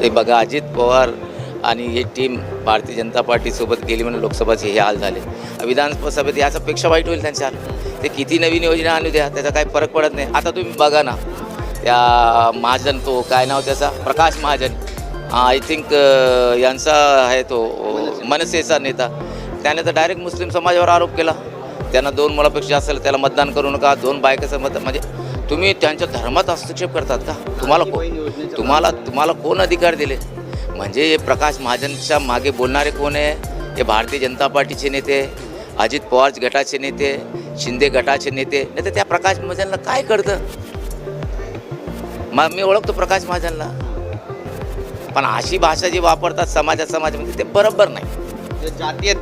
ते बघा अजित पवार आणि ही टीम भारतीय जनता पार्टीसोबत गेली म्हणून लोकसभाचे हे हाल झाले. विधानसभेत याच्यापेक्षा वाईट होईल त्यांच्या हाल. ते किती नवीन योजना आणू द्या त्याचा काही फरक पडत नाही. आता तुम्ही बघा ना त्या महाजन तो काय नाव त्याचा? प्रकाश महाजन. आय थिंक यांचा आहे तो मनसेचा नेता. त्याने तर डायरेक्ट मुस्लिम समाजावर आरोप केला. त्यांना दोन मुलापेक्षा जास्त त्याला मतदान करू नका. दोन बायकाचं मत म्हणजे तुम्ही त्यांच्या धर्मात हस्तक्षेप करतात का? तुम्हाला कोण तुम्हाला तुम्हाला कोण अधिकार दिले? म्हणजे हे प्रकाश महाजनच्या मागे बोलणारे कोण आहे? हे भारतीय जनता पार्टीचे नेते अजित पवार गटाचे नेते शिंदे गटाचे नेते नाही तर त्या प्रकाश महाजनला काय कळतं? मग मी ओळखतो प्रकाश महाजनला. पण अशी भाषा जी वापरतात समाजात समाजामध्ये ते बरोबर नाही. जातीय